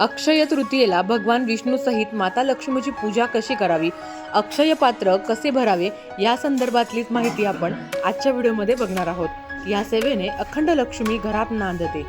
अक्षय तृतीयेला भगवान विष्णू सहित माता लक्ष्मीची पूजा कशी करावी? अक्षय पात्र कसे भरावे? या संदर्भातलीच माहिती आपण आजच्या व्हिडिओमध्ये बघणार आहोत. या सेवेने अखंड लक्ष्मी घरात नांदते.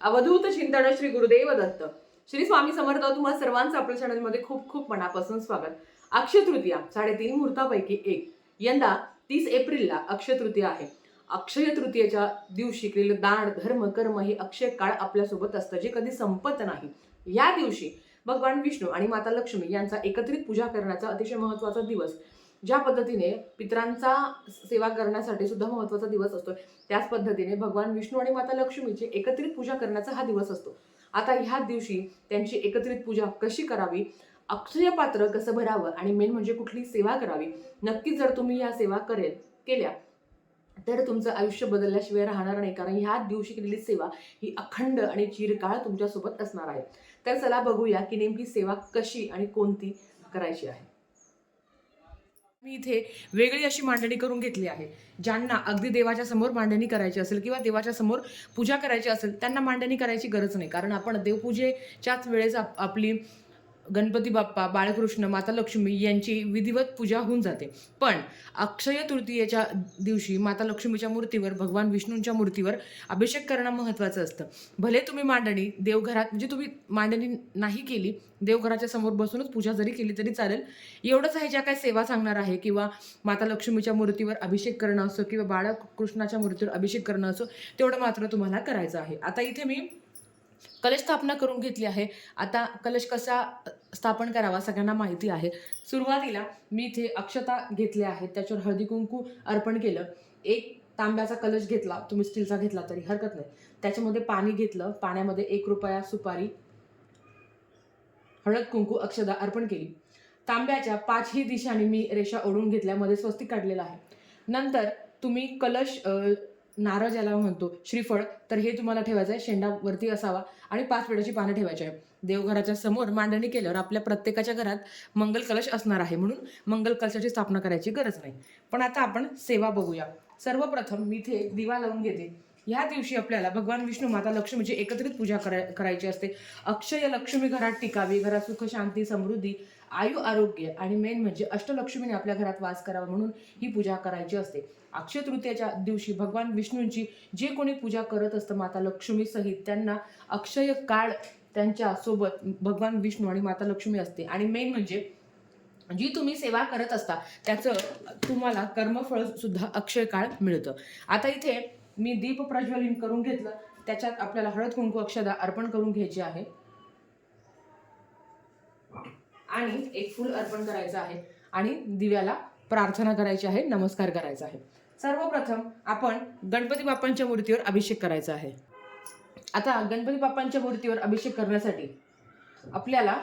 अवधूत चिंतन श्री गुरुदेव दत्त श्री स्वामी समर्थ तुम्हाला सर्वांचं आपल्या चॅनलमध्ये खूप खूप मनापासून स्वागत. अक्षय तृतीया साडेतीन मुहूर्तापैकी एक. यंदा तीस एप्रिलला अक्षय तृतीया आहे. अक्षय तृतीयेच्या दिवशी केलेलं दान धर्म कर्म हे अक्षय काळ आपल्यासोबत असतं जे कधी संपत नाही. या दिवशी भगवान विष्णू आणि माता लक्ष्मी यांचा एकत्रित पूजा करण्याचा अतिशय महत्त्वाचा दिवस ज्या पद्धतीने पितरांचा सेवा करण्यासाठी सुद्धा महत्त्वाचा दिवस असतो. त्याच पद्धतीने भगवान विष्णू आणि माता लक्ष्मीची एकत्रित पूजा करण्याचा हा दिवस असतो. आता ह्या दिवशी त्यांची एकत्रित पूजा कशी करावी? अक्षय पात्र कसं भरावं? आणि मेन म्हणजे कुठली सेवा करावी? नक्कीच जर तुम्ही या सेवा करेल केल्या तर तुमचं आयुष्य बदलल्याशिवाय राहणार नाही. कारण ह्या दिवशी केलेली सेवा ही अखंड आणि चिरकाळ तुमच्यासोबत असणार आहे. तर चला बघूया की नेमकी सेवा कशी आणि कोणती करायची आहे. मी इथे वेगळी अशी मांडणी करून घेतली आहे. ज्यांना अगदी देवाच्या समोर मांडणी करायची असेल किंवा देवाच्या समोर पूजा करायची असेल त्यांना मांडणी करायची गरज नाही. कारण आपण देवपूजेच्याच वेळेस आप- आपली गणपती बाप्पा बाळकृष्ण माता लक्ष्मी यांची विधिवत पूजा होऊन जाते. पण अक्षय तृतीयेच्या दिवशी माता लक्ष्मीच्या मूर्तीवर भगवान विष्णूंच्या मूर्तीवर अभिषेक करणं महत्त्वाचं असतं. भले तुम्ही मांडणी देवघरात म्हणजे तुम्ही मांडणी नाही केली देवघराच्या समोर बसूनच पूजा जरी केली तरी चालेल. एवढंच आहे ज्या काय सेवा सांगणार आहे किंवा माता लक्ष्मीच्या मूर्तीवर अभिषेक करणं असो किंवा बाळकृष्णाच्या मूर्तीवर अभिषेक करणं असो तेवढं मात्र तुम्हाला करायचं आहे. आता इथे मी कलश स्थापना करून घेतली आहे. आता कलश कसा स्थापन करावा सगळ्यांना माहिती आहे. सुरुवातीला मी इथे अक्षता घेतल्या आहेत त्याच्यावर हळदी कुंकू अर्पण केलं. एक तांब्याचा कलश घेतला तुम्ही स्टीलचा घेतला तरी हरकत नाही. त्याच्यामध्ये पाणी घेतलं पाण्यामध्ये एक रुपया सुपारी हळद कुंकू अक्षदा अर्पण केली. तांब्याच्या पाचही दिशांनी मी रेषा ओढून घेतल्या मध्ये स्वस्तिक काढलेला आहे. नंतर तुम्ही कलश नारळ ज्याला म्हणतो श्रीफळ तर हे तुम्हाला ठेवायचं आहे. शेंडावरती असावा आणि पाच पेढ्याची पानं ठेवायची आहे. देवघराच्या समोर मांडणी केल्यावर आपल्या प्रत्येकाच्या घरात मंगल कलश असणार आहे म्हणून मंगल कलशाची स्थापना करायची गरज नाही. पण आता आपण सेवा बघूया. सर्वप्रथम मी इथे दिवा लावून घेते. ह्या दिवशी आपल्याला भगवान विष्णू माता लक्ष्मीची एकत्रित पूजा कराय करायची असते. अक्षय लक्ष्मी घरात टिकावी घरात सुख शांती समृद्धी आयु आरोग्य आणि मेन म्हणजे अष्टलक्ष्मीने आपल्या घरात वास करावा म्हणून ही पूजा करायची असते. अक्षय तृतीयाच्या दिवशी भगवान विष्णूंची जे कोणी पूजा करत असतं माता लक्ष्मी सहित त्यांना अक्षय काळ त्यांच्यासोबत भगवान विष्णू आणि माता लक्ष्मी असते. आणि मेन म्हणजे जी तुम्ही सेवा करत असता त्याचं तुम्हाला कर्मफळ सुद्धा अक्षय काळ मिळतं. आता इथे मी दीप प्रज्वलित करून घेतलं. त्याच्यात आपल्याला हळद कुंकू अक्षदा अर्पण करून घ्यायची आहे. आणि एक फूल अर्पण करायचं आहे. आणि दिव्याला प्रार्थना करायची आहे नमस्कार करायचा आहे. सर्वप्रथम आपण गणपती बाप्पांच्या मूर्तीवर अभिषेक करायचा आहे. आता गणपती बाप्पांच्या मूर्तीवर अभिषेक करण्यासाठी आपल्याला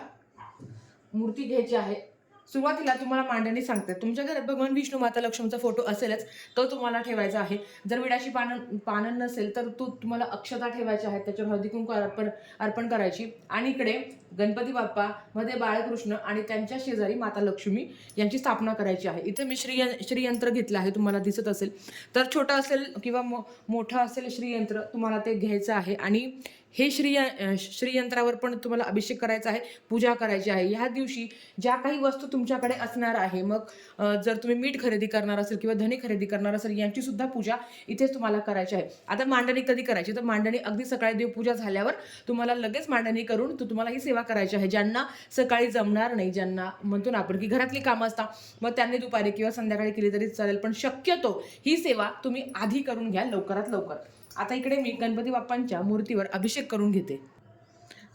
मूर्ती घ्यायची आहे. सुरुवातीला तुम्हाला मांडणी सांगते. तुमच्या घरात भगवान विष्णू माता लक्ष्मीचा फोटो असेलच तो तुम्हाला ठेवायचा आहे. जर विडाची पानं पानं नसेल तर तो तुम्हाला अक्षता ठेवायच्या आहेत त्याच्यावर हळदी कुंकू अर्पण अर्पण करायची. आणि इकडे गणपती बाप्पा मध्ये बाळकृष्ण आणि त्यांच्या शेजारी माता लक्ष्मी यांची स्थापना करायची आहे. इथे मी श्री श्रीयंत्र घेतलं आहे तुम्हाला दिसत असेल. तर छोटं असेल किंवा मो मोठं असेल श्रीयंत्र तुम्हाला ते घ्यायचं आहे. आणि हे श्रीय श्रीयंत्रावर पण तुम्हाला अभिषेक करायचा आहे पूजा करायची आहे. ह्या दिवशी ज्या काही वस्तू तुमच्याकडे असणार आहे मग जर तुम्ही मीठ खरेदी करणार असेल किंवा धने खरेदी करणार असेल यांची सुद्धा पूजा इथेच तुम्हाला करायची आहे. आता मांडणी कधी करायची? तर मांडणी अगदी सकाळी देवपूजा झाल्यावर तुम्हाला लगेच मांडणी करून तो तुम्हाला ही सेवा करायची आहे. ज्यांना सकाळी जमणार नाही ज्यांना म्हणतो ना आपण की घरातली कामं असतात मग त्यांनी दुपारी किंवा संध्याकाळी केली तरी चालेल पण शक्यतो ही सेवा तुम्ही आधी करून घ्या लवकरात लवकर. आता इकडे मी गणपती बाप्पांच्या मूर्तीवर अभिषेक करून घेते.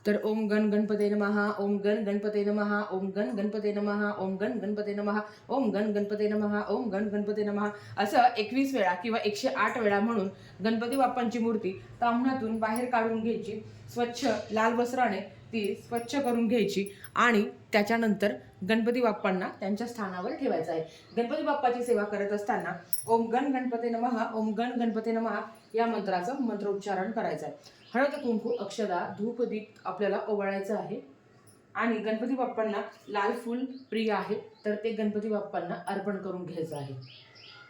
तर ओम गण गणपते नमहा ओम गण गणपते नमहा ओम गण गणपते नमहा ओम गण गणपते नमहा ओम गण गणपते नमहा ओम गण गणपते नमहा असं एकवीस वेळा किंवा एकशे आठ वेळा म्हणून गणपती बाप्पांची मूर्ती तांबण्यातून बाहेर काढून घ्यायची. स्वच्छ लाल वस्त्राने ती स्वच्छ करून घ्यायची आणि त्याच्यानंतर गणपती बाप्पांना त्यांच्या स्थानावर ठेवायचं आहे. गणपती बाप्पाची सेवा करत असताना ओम गण गणपती नमहा ओम गण गणपती नमहा या मंत्राचं मंत्रोच्चारण करायचं आहे. हळद कुंकू अक्षदा धूपदीप आपल्याला ओवाळायचं आहे. आणि गणपती बाप्पांना लाल फूल प्रिय आहे तर ते गणपती बाप्पांना अर्पण करून घ्यायचं आहे.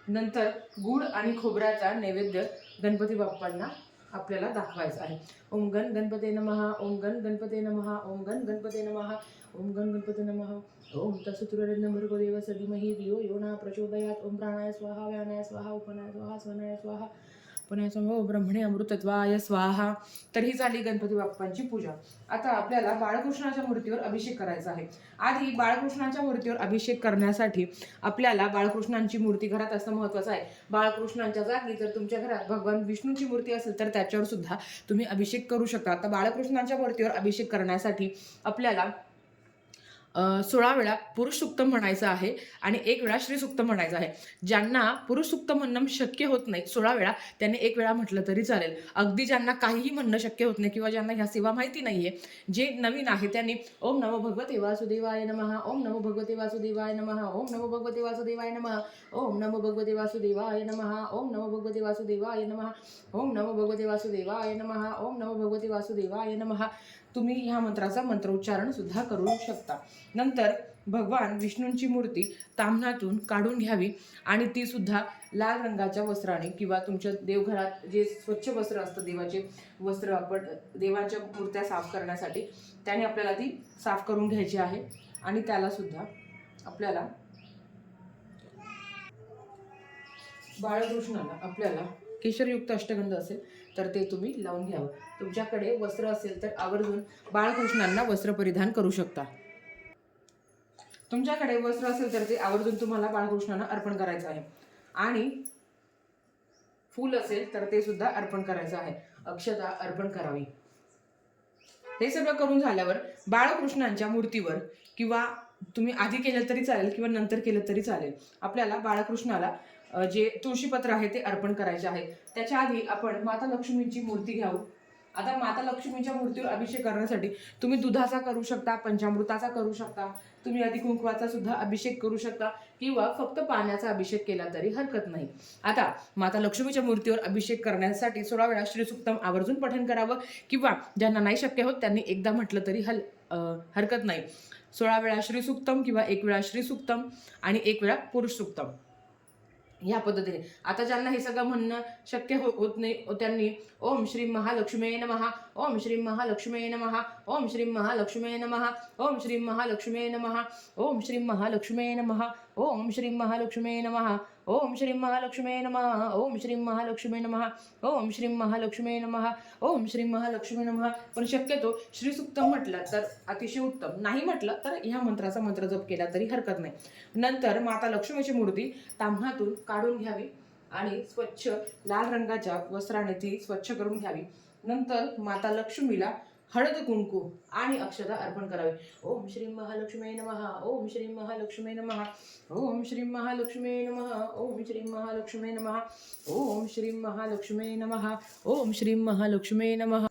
नंतर गुळ आणि खोबऱ्याचा नैवेद्य गणपती बाप्पांना आपल्याला दाखवायचं आहे. ओम गण गणपते नमः ओम गण गणपते नमः ओम गण गणपते नमहा ओम गण गणपते नमः. ओम तसुररेन्द्र भर्गो देव धियो यो न प्रचोदयात ओम प्राणाय स्वाहा व्यानाय स्वाहा उपनाय स्वाहा स्वनाय स्वाहा. पण स्वाहा ओम ब्रह्मणे अमृतत्वाय स्वाहा. तर ही झाली गणपती बाप्पांची पूजा. आता आपल्याला बाळकृष्णाच्या मूर्तीवर अभिषेक करायचा आहे. आधी बाळकृष्णाच्या मूर्तीवर अभिषेक करण्यासाठी आपल्याला बाळकृष्णांची मूर्ती घरात असणं महत्वाचं आहे. बाळकृष्णांच्या जागी जर तुमच्या घरात भगवान विष्णूची मूर्ती असेल तर त्याच्यावर सुद्धा तुम्ही अभिषेक करू शकता. आता बाळकृष्णांच्या मूर्तीवर अभिषेक करण्यासाठी आपल्याला सोळा वेळा पुरुष सुक्त म्हणायचं आहे आणि एक वेळा श्रीसुक्त म्हणायचं आहे. ज्यांना पुरुष सुक्त म्हणणं शक्य होत नाही सोळा वेळा त्यांनी एक वेळा म्हटलं तरी चालेल. अगदी ज्यांना काहीही म्हणणं शक्य होत नाही किंवा ज्यांना ह्या सेवा माहिती नाहीये जे नवीन आहे त्यांनी ओम नमो भगवते वासुदेवाय नमः ओम नमो भगवते वासुदेवाय नमः ओम नमो भगवते वासुदेवाय नमः ओम नमो भगवते वासुदेवाय नमः ओम नमो भगवते वासुदेवाय नमः ओम नमो भगवते वासुदेवाय नमः ओम नमो भगवते वासुदेवाय नमः तुम्ही ह्या मंत्राचा मंत्रोच्चारण सुद्धा करू शकता. नंतर भगवान विष्णूंची मूर्ती ताम्हणातून काढून घ्यावी आणि ती सुद्धा लाल रंगाच्या वस्त्राने किंवा तुमच्या देवघरात जे स्वच्छ वस्त्र असतं देवाचे वस्त्र आपण देवाच्या मूर्त्या साफ करण्यासाठी त्याने आपल्याला ती साफ करून घ्यायची आहे आणि त्याला सुद्धा आपल्याला बाळकृष्णाला आपल्याला केशरयुक्त अष्टगंध असेल तर ते तुम्ही लावून घ्यावं. तुमच्याकडे वस्त्र असेल तर आवर्जून बाळकृष्णांना वस्त्र परिधान करू शकता. तुमच्याकडे वस्त्र असेल तर ते आवर्जून तुम्हाला बाळकृष्णांना अर्पण करायचं आहे. आणि फूल असेल तर ते सुद्धा अर्पण करायचं आहे. अक्षता अर्पण करावी. हे सगळं करून झाल्यावर बाळकृष्णांच्या मूर्तीवर किंवा तुम्ही आधी केलं तरी चालेल किंवा नंतर केलं तरी चालेल. आपल्याला बाळकृष्णाला जे तुळशीपत्र आहे ते अर्पण करायचे आहे. त्याच्या आधी आपण माता लक्ष्मीची मूर्ती घ्यावं. आता माता लक्ष्मीच्या मूर्तीवर अभिषेक करण्यासाठी तुम्ही दुधाचा करू शकता पंचामृताचा करू शकता तुम्ही आधी कुंकवाचा सुद्धा अभिषेक करू शकता किंवा फक्त पाण्याचा अभिषेक केला तरी हरकत नाही. आता माता लक्ष्मीच्या मूर्तीवर अभिषेक करण्यासाठी सोळा वेळा श्रीसुक्तम आवर्जून पठण करावं किंवा ज्यांना नाही शक्य होत त्यांनी एकदा म्हटलं तरी हल हरकत नाही. सोळा वेळा श्रीसुक्तम किंवा एक वेळा श्रीसुक्तम आणि एक वेळा पुरुष सुक्तम. ह्या पद्धतीने. आता ज्यांना हे सगळं म्हणणं शक्य हो होत नाही त्यांनी ओम श्री महालक्ष्मी महा ओम श्री महालक्ष्मी नमः ओम श्री महालक्ष्मी नमः ओम श्री महालक्ष्मी नमः ओम श्री महालक्ष्मी नमः ओम श्री महालक्ष्मी नमः ओम श्री महालक्ष्मी नमः ओम श्री महालक्ष्मी नमः ओम श्री महालक्ष्मी नमः ओम श्री महालक्ष्मी नमः. पण शक्यतो श्रीसुक्त म्हटलं तर अतिशय उत्तम. नाही म्हटलं तर ह्या मंत्राचा मंत्र जप केला तरी हरकत नाही. नंतर माता लक्ष्मीची मूर्ती ताम्हातून काढून घ्यावी आणि स्वच्छ लाल रंगाच्या वस्त्राने ती स्वच्छ करून घ्यावी. नंतर माता लक्ष्मीला हळद कुंकू आणि अक्षता अर्पण करावे. ओम श्री महालक्ष्मी नमः ओम श्री महालक्ष्मी नमः ओम श्री महालक्ष्मी नमः ओम श्री महालक्ष्मी नमः ओम श्री महालक्ष्मी नमः ओम श्री महालक्ष्मी नमः.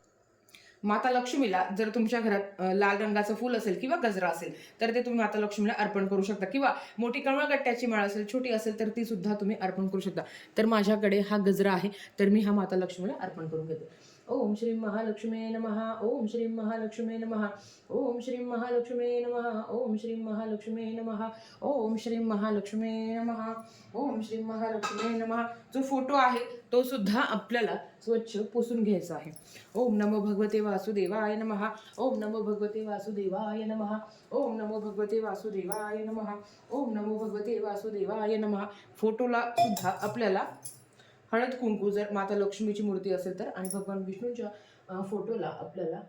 माता लक्ष्मीला जर तुमच्या घरात लाल रंगाचं फूल असेल किंवा गजरा असेल तर ते तुम्ही माता लक्ष्मीला अर्पण करू शकता. किंवा मोठी कमळगट्ट्याची माळ असेल छोटी असेल तर ती सुद्धा तुम्ही अर्पण करू शकता. तर माझ्याकडे हा गजरा आहे तर मी हा माता लक्ष्मीला अर्पण करून घेते. ओम श्री महालक्ष्मी नमः ओम श्री महालक्ष्मी नमः ओम श्री महालक्ष्मी नमः ओम श्री महालक्ष्मी नमः ओम श्री महालक्ष्मी नमः ओम श्री महालक्ष्मी नमः. जो फोटो आहे तो सुद्धा आपल्याला स्वच्छ पुसून घ्यायचा आहे. ओम नमो भगवते वासुदेवाय नमः ओम नमो भगवते वासुदेवाय नमः ओम नमो भगवते वासुदेवाय नमः ओम नमो भगवते वासुदेवाय नमः. फोटोला सुद्धा आपल्याला हळद कुंकू जर माता लक्ष्मीची मूर्ती असेल तर आणि भगवान विष्णूच्या फोटोला आपल्याला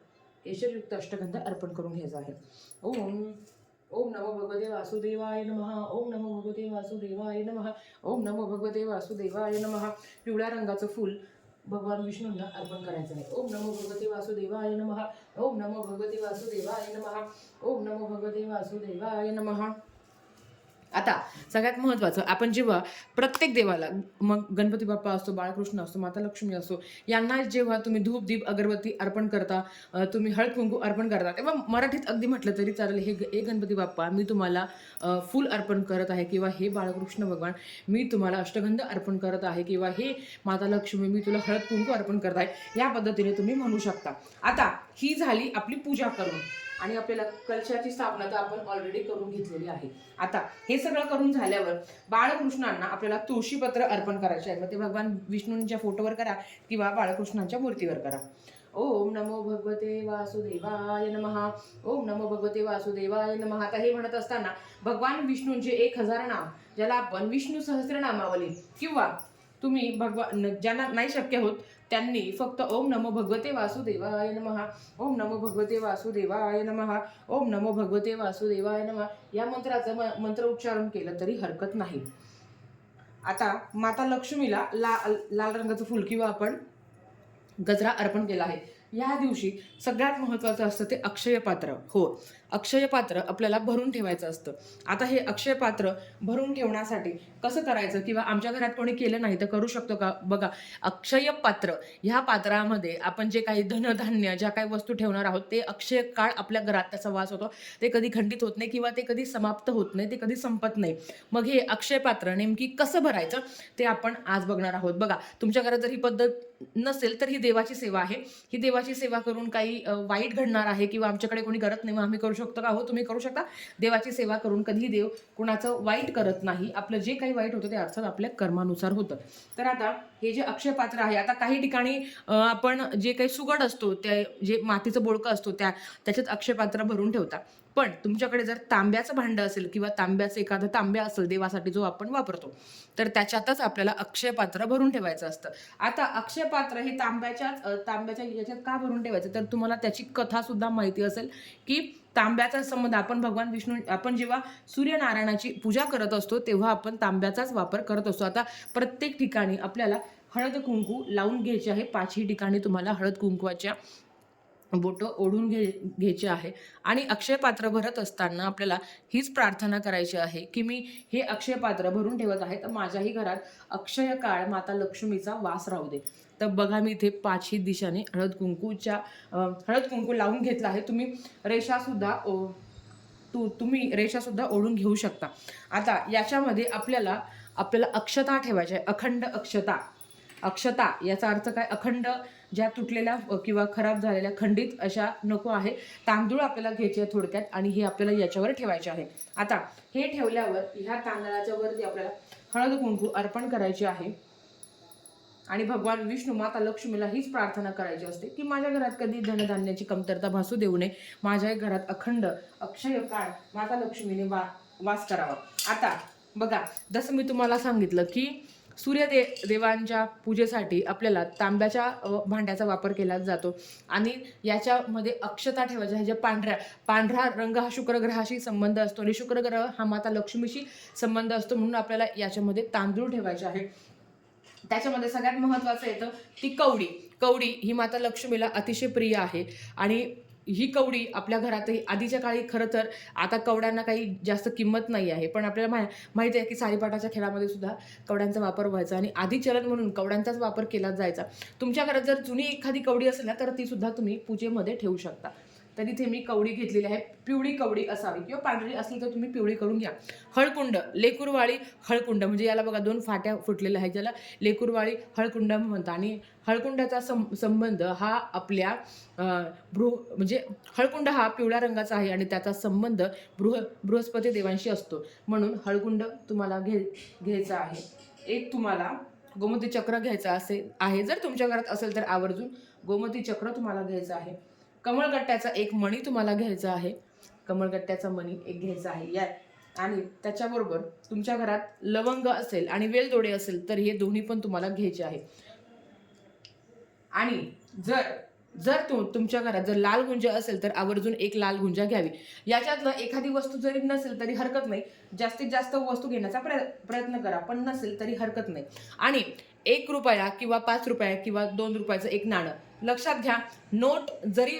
केशरयुक्त अष्टगंध अर्पण करून घ्यायचा आहे. ओम ओम नमो भगवते वासुदेवाय नमः ओम नमो भगवते वासुदेवाय नमः ओम नमो भगवते वासुदेवाय नमः. पिवळ्या रंगाचं फूल भगवान विष्णूंना अर्पण करायचं आहे. ओम नमो भगवते वासुदेवाय नमः ओम नमो भगवते वासुदेवाय नमः ओम नमो भगवते वासुदेवाय नमः. आता सगळ्यात महत्त्वाचं आपण जेव्हा प्रत्येक देवाला मग गणपती बाप्पा असतो बाळकृष्ण असतो माता लक्ष्मी असतो यांना जेव्हा तुम्ही धूप दीप अगरबत्ती अर्पण करता तुम्ही हळद कुंकू अर्पण करता तेव्हा मराठीत अगदी म्हटलं तरी चालेल हे हे गणपती बाप्पा मी तुम्हाला फूल अर्पण करत आहे किंवा हे बाळकृष्ण भगवान मी तुम्हाला अष्टगंध अर्पण करत आहे किंवा हे माता लक्ष्मी मी तुला हळद कुंकू अर्पण करत आहे या पद्धतीने तुम्ही म्हणू शकता. आता ही झाली आपली पूजा करून. आणि आपल्याला कलशाची स्थापना तर आपण ऑलरेडी करून घेतलेली आहे. आता हे सगळं करून झाल्यावर बाळकृष्णांना आपल्याला तुळशीपत्र अर्पण करायचे आहे. मग ते भगवान विष्णूंच्या फोटोवर करा किंवा बाळकृष्णांच्या मूर्तीवर करा. ओम नमो भगवते वासुदेवाय नमहा ओम नमो भगवते वासुदेवाय नमः. आता हे म्हणत असताना भगवान विष्णूंचे एक हजार नाम ज्याला आपण विष्णू सहस्रनामावली किंवा तुम्ही भगवान ज्यांना नाही शक्य होत त्यांनी फक्त ओम नमो भगवते वासुदेवाय नमहा ओम नमो भगवते वासुदेवाय नमहा ओम नमो भगवते वासुदेवाय नमहा या मंत्राचं म- मंत्र उच्चारण केलं तरी हरकत नाही. आता माता लक्ष्मीला ला लाल रंगाचं फुल किंवा आपण गजरा अर्पण केला आहे. या दिवशी सगळ्यात महत्त्वाचं असतं ते अक्षय पात्र हो अक्षय पात्र आपल्याला भरून ठेवायचं असतं. आता हे अक्षय पात्र भरून ठेवण्यासाठी कसं करायचं किंवा आमच्या घरात कोणी केलं नाही तर करू शकतो का? बघा अक्षय पात्र ह्या पात्रामध्ये आपण जे काही धनधान्य ज्या काही वस्तू ठेवणार आहोत ते अक्षय काळ आपल्या घरात त्याचा वास होतो. ते कधी खंडित होत नाही किंवा ते कधी समाप्त होत नाही ते कधी संपत नाही. मग हे अक्षय पात्र नेमकी कसं भरायचं ते आपण आज बघणार आहोत. बघा तुमच्या घरात जर ही पद्धत नसेल तर ही देवाची सेवा आहे. ही देवाची सेवा करून काही वाईट घडणार आहे किंवा आमच्याकडे कोणी करत नाही मग आम्ही करू शकतो का? हो तुम्ही करू शकता. देवाची सेवा करून कधीही देव कुणाचं वाईट करत नाही. आपलं जे काही वाईट होतं ते अर्थात आपल्या कर्मानुसार होतं. तर आता हे जे अक्षयपात्र आहे आता काही ठिकाणी आपण जे काही सुगड असतो ते जे मातीचं बोळकं असतो त्या त्याच्यात अक्षयपात्र भरून ठेवता. पण तुमच्याकडे जर तांब्याचं भांडं असेल किंवा तांब्याचं एखादं तांब्या असेल देवासाठी जो आपण वापरतो तर त्याच्यातच आपल्याला अक्षय पात्र भरून ठेवायचं असतं. आता अक्षय पात्र हे तांब्याच्याच तांब्याच्या याच्यात का भरून ठेवायचं? तर तुम्हाला त्याची कथा सुद्धा माहिती असेल की तांब्याचा संबंध आपण भगवान विष्णू आपण जेव्हा सूर्यनारायणाची पूजा करत असतो तेव्हा आपण तांब्याचाच वापर करत असतो. आता प्रत्येक ठिकाणी आपल्याला हळद कुंकू लावून घ्यायचे आहे. पाचही ठिकाणी तुम्हाला हळद कुंकवाच्या बोटं ओढून घे घ्यायचे आहे. आणि अक्षय पात्र भरत असताना आपल्याला हीच प्रार्थना करायची आहे की मी हे अक्षय पात्र भरून ठेवत आहे तर माझ्याही घरात अक्षय काळ माता लक्ष्मीचा वास राहू दे. तर बघा मी इथे पाचही दिशाने हळद कुंकूच्या हळद कुंकू लावून घेतला आहे. तुम्ही रेषासुद्धा ओ तू तुम्ही रेषासुद्धा ओढून घेऊ शकता. आता याच्यामध्ये आपल्याला आपल्याला अक्षता ठेवायची आहे. अखंड अक्षता. अक्षता याचा अर्थ काय? अखंड ज्या तुटलेल्या किंवा खराब झालेल्या खंडित अशा नको आहे. तांदूळ आपल्याला घ्यायचे आहे थोडक्यात आणि हे आपल्याला याच्यावर ठेवायचे आहे. आता हे ठेवल्यावर ह्या तांदळाच्या वरती आपल्याला हळद कुंकू अर्पण करायचे आहे. आणि भगवान विष्णू माता लक्ष्मीला हीच प्रार्थना करायची असते की माझ्या घरात कधी धनधान्याची कमतरता भासू देऊ नये. माझ्या घरात अखंड अक्षय काळ माता लक्ष्मीने वा वास करावा. आता बघा जसं मी तुम्हाला सांगितलं की सूर्यदे देवांच्या पूजेसाठी आपल्याला तांब्याच्या भांड्याचा वापर केला जातो. आणि याच्यामध्ये अक्षता ठेवायच्या ह्याच्या पांढऱ्या पांढरा रंग हा शुक्रग्रहाशी संबंध असतो आणि शुक्रग्रह हा माता लक्ष्मीशी संबंध असतो म्हणून आपल्याला याच्यामध्ये तांदूळ ठेवायचे आहे. त्याच्यामध्ये सगळ्यात महत्त्वाचं येतं ती कवडी. कवडी ही माता लक्ष्मीला अतिशय प्रिय आहे. आणि ही कवडी आपल्या घरातही आधीच्या काळी खरं तर आता कवड्यांना काही जास्त किंमत नाही आहे. पण आपल्याला मा माहिती आहे की सारीपाटाच्या खेळामध्ये सुद्धा कवड्यांचा वापर व्हायचा आणि आधी चलन म्हणून कवड्यांचाच वापर केला जायचा. तुमच्या घरात जर जुनी एखादी कवडी असेल ना तर ती सुद्धा तुम्ही पूजेमध्ये ठेवू शकता. तर इथे मी कवडी घेतलेली आहे. पिवळी कवडी असावी किंवा पांढरी असली तर तुम्ही पिवळी करून घ्या. हळकुंड लेकुरवाळी हळकुंड. म्हणजे याला बघा दोन फाट्या फुटलेल्या आहेत ज्याला लेकुरवाळी हळकुंड म्हणतात. आणि हळकुंडाचा सं संबंध हा आपल्या बृह म्हणजे हळकुंड हा पिवळ्या रंगाचा आहे आणि त्याचा संबंध बृह बृहस्पती देवांशी असतो. म्हणून हळकुंड तुम्हाला घे घ्यायचा आहे. एक तुम्हाला गोमती चक्र घ्यायचं असे आहे. जर तुमच्या घरात असेल तर आवर्जून गोमती चक्र तुम्हाला घ्यायचं आहे. कमळगट्ट्याचा एक मणी तुम्हाला घ्यायचा आहे. कमळगट्ट्याचा मणी एक घ्यायचा आहे. या. आणि त्याच्याबरोबर तुमच्या घरात लवंग असेल आणि वेलदोडे असेल तर हे दोन्ही पण तुम्हाला घ्यायचे आहे. आणि जर जर तु तुमच्या घरात जर लाल गुंजा असेल तर आवर्जून एक लाल गुंजा घ्यावी. याच्यातलं एखादी वस्तू जरी नसेल तरी हरकत नाही. जास्तीत जास्त वस्तू घेण्याचा प्रय प्रयत्न करा पण नसेल तरी हरकत नाही. आणि एक रुपया किंवा पाच रुपया किंवा दोन रुपयाचं एक नाणं लक्षात घ्या. नोट जरी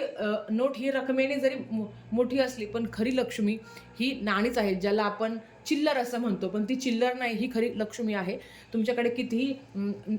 नोट ही रकमेने जरी मो- मोठी असली पण खरी लक्ष्मी ही नाणीच आहेत ज्याला आपण चिल्लर असं म्हणतो पण ती चिल्लर नाही ही खरी लक्ष्मी आहे. तुमच्याकडे कितीही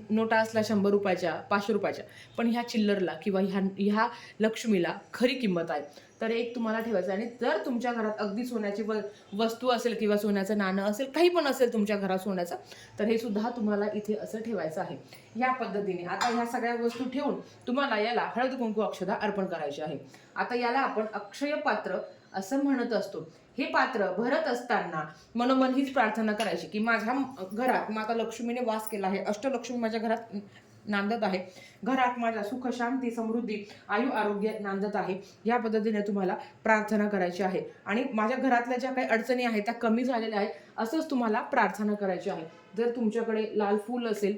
नोटा असल्या शंभर रुपयाच्या पाचशे रुपयाच्या पण ह्या चिल्लरला किंवा ह्या ह्या लक्ष्मीला खरी किंमत आहे. तर एक तुम्हाला ठेवायचं आहे. आणि जर तुमच्या घरात अगदी सोन्याची व वस्तू असेल किंवा सोन्याचं नाणं असेल काही पण असेल तुमच्या घरात सोन्याचं तर हे सुद्धा तुम्हाला इथे असं ठेवायचं आहे. या पद्धतीने आता ह्या सगळ्या वस्तू ठेवून तुम्हाला याला हळद कुंकू अक्षदा अर्पण करायची आहे. आता याला आपण अक्षय पात्र असं म्हणत असतो. हे पात्र भरत असताना मनोमन हीच प्रार्थना करायची की माझ्या घरात माता लक्ष्मीने वास केला आहे. अष्टलक्ष्मी माझ्या घरात नांदत आहे. घरात माझ्या सुख शांती समृद्धी आयु आरोग्य नांदत आहे. या पद्धतीने तुम्हाला प्रार्थना करायची आहे. आणि माझ्या घरातल्या ज्या काही अडचणी आहेत त्या कमी झालेल्या आहेत असंच तुम्हाला प्रार्थना करायची आहे. जर तुमच्याकडे लाल फूल असेल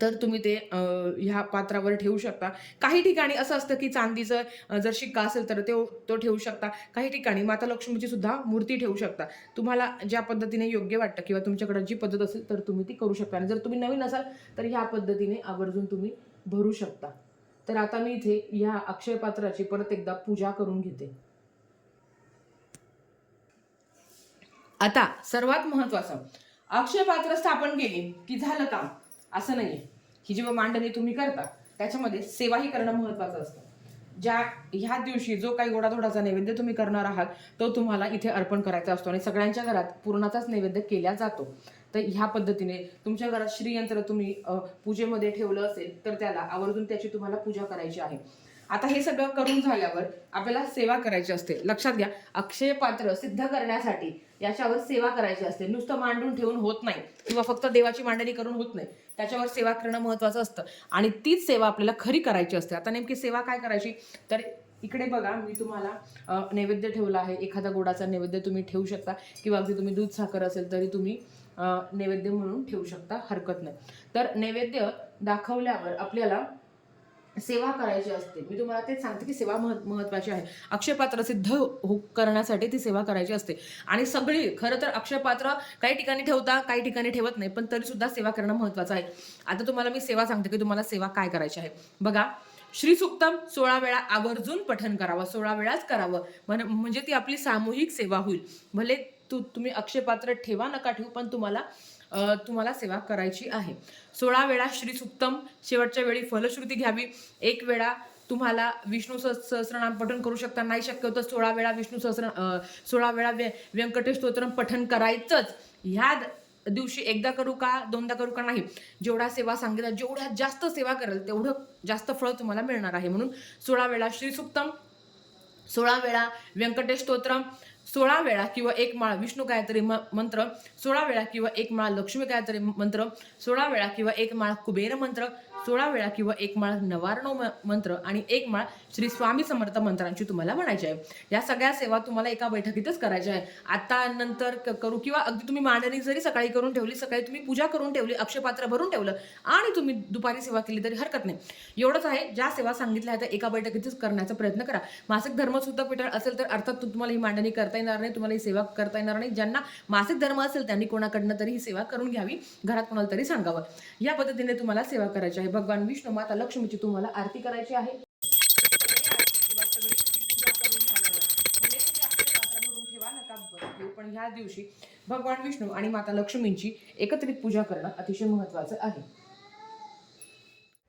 तर तुम्ही ते ह्या पात्रावर ठेवू शकता. काही ठिकाणी असं असतं की चांदीचं जर शिक्का असेल तर तो तो ठेवू शकता. काही ठिकाणी माता लक्ष्मीची सुद्धा मूर्ती ठेवू शकता. तुम्हाला ज्या पद्धतीने योग्य वाटतं किंवा तुमच्याकडे जी पद्धत असेल तर तुम्ही ती करू शकता. आणि जर तुम्ही नवीन असाल तर ह्या पद्धतीने आवर्जून तुम्ही भरू शकता. तर आता मी इथे ह्या अक्षय पात्राची परत एकदा पूजा करून घेते. आता सर्वात महत्वाचं. अक्षय पात्र स्थापन केली की झालं काम? असं नाही आहे ही जेव्हा मांडणी तुम्ही करता त्याच्यामध्ये सेवाही करणं महत्वाचं असतं. ज्या ह्या दिवशी जो काही गोडाधोडाचा नैवेद्य तुम्ही करणार आहात तो तुम्हाला इथे अर्पण करायचा असतो आणि सगळ्यांच्या घरात पूर्णाचाच नैवेद्य केला जातो. तर ह्या पद्धतीने तुमच्या घरात श्रीयंत्र तुम्ही पूजेमध्ये ठेवलं असेल तर त्याला आवर्जून त्याची तुम्हाला पूजा करायची आहे. आता हे सगळं करून झाल्यावर आपल्याला सेवा करायची असते. लक्षात घ्या अक्षय पात्र सिद्ध करण्यासाठी याच्यावर सेवा करायची असते. नुसतं मांडून ठेवून होत नाही. किंवा फक्त देवाची मांडणी करून होत नाही. त्याच्यावर सेवा करणं महत्वाचं असतं. आणि तीच सेवा आपल्याला खरी करायची असते. आता नेमकी सेवा काय करायची? तर इकडे बघा मी तुम्हाला नैवेद्य ठेवला आहे. एखादा गोडाचा नैवेद्य तुम्ही ठेवू शकता. किंवा अगदी तुम्ही दूध साखर असेल तरी तुम्ही नैवेद्य म्हणून ठेवू शकता. हरकत नाही. तर नैवेद्य दाखवल्यावर आपल्याला सेवा करायची असते. मी तुम्हाला तेच सांगते की सेवा मह महत्वाची आहे. अक्षयपात्र सिद्ध हो-, हो करण्यासाठी ती सेवा करायची असते. आणि सगळी खरं तर अक्षयपात्र काही ठिकाणी ठेवता काही ठिकाणी ठेवत नाही पण तरी सुद्धा सेवा करणं महत्वाचं आहे. आता तुम्हाला मी सेवा सांगते की तुम्हाला सेवा काय करायची आहे. बघा श्री सुक्तम सोळा वेळा आवर्जून पठन करावं सोळा वेळाच करावं. म्हण- म्हणजे ती आपली सामूहिक सेवा होईल. भले तू तुम्ही अक्षयपात्र ठेवा नका ठेवू पण तुम्हाला तुम्हाला सेवा करायची आहे. सोळा वेळा श्री सुप्तम शेवटच्या वेळी फलश्रुती घ्यावी. एक वेळा तुम्हाला विष्णू सहस- सहस्रनाम पठण करू शकता. नाही शक्य होतं सोळा वेळा विष्णू सहस्र सोळा वेळा व्य व्यंकटेश स्तोत्रम पठण करायचंच. ह्या द- दिवशी एकदा करू का दोनदा करू का नाही? जेवढा सेवा सांगितला जेवढ्या जास्त सेवा करेल तेवढं जास्त फळ तुम्हाला मिळणार आहे. म्हणून सोळा वेळा श्रीसुक्तम सोळा वेळा व्यंकटेश स्तोत्रम सोळा वेळा किंवा एक माळ विष्णू गायत्री म मंत्र सोळा वेळा किंवा एक माळ लक्ष्मी गायत्री मंत्र सोळा वेळा किंवा एक माळ कुबेर मंत्र सोळा वेळा किंवा एक माळ नवारणव म- मंत्र आणि एक माळ श्री स्वामी समर्थ मंत्रांची तुम्हाला म्हणायची आहे. या सगळ्या सेवा तुम्हाला एका बैठकीतच करायच्या आहे आता नंतर क- करू किंवा अगदी तुम्ही मांडणी जरी सकाळी करून ठेवली सकाळी तुम्ही पूजा करून ठेवली अक्षपात्र भरून ठेवलं आणि तुम्ही दुपारी सेवा केली तरी हरकत नाही. एवढंच आहे ज्या सेवा सांगितल्या आहेत त्या एका बैठकीतच करण्याचा प्रयत्न करा. मासिक धर्म सुद्धा पिटाळ असेल तर अर्थात तुम्हाला ही मांडणी करता येणार नाही तुम्हाला ही सेवा करता येणार नाही. ज्यांना मासिक धर्म असेल त्यांनी कोणाकडनं तरी ही सेवा करून घ्यावी घरात कोणाला तरी सांगावं. या पद्धतीने तुम्हाला सेवा करायची आहे. भगवान विष्णू माता लक्ष्मीची तुम्हाला आरती करायची आहे. पण ह्या दिवशी भगवान विष्णू आणि माता लक्ष्मींची एकत्रित पूजा करणं अतिशय महत्वाचं आहे.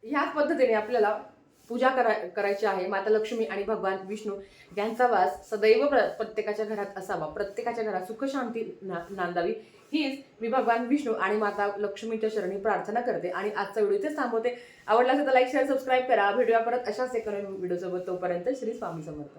ह्याच पद्धतीने आपल्याला पूजा करा करायची आहे. माता लक्ष्मी आणि भगवान विष्णू यांचा वास सदैव प्रत्येकाच्या घरात असावा. प्रत्येकाच्या घरात सुखशांती ना- नांदावी. हीच मी भगवान विष्णू आणि माता लक्ष्मीच्या चरणी प्रार्थना करते आणि आजचा व्हिडिओ इथेच थांबवते. आवडला असेल तर लाईक शेअर सबस्क्राईब करा. भेटूया परत अशाच एका व्हिडिओसोबत. तोपर्यंत श्री स्वामी समर्थ.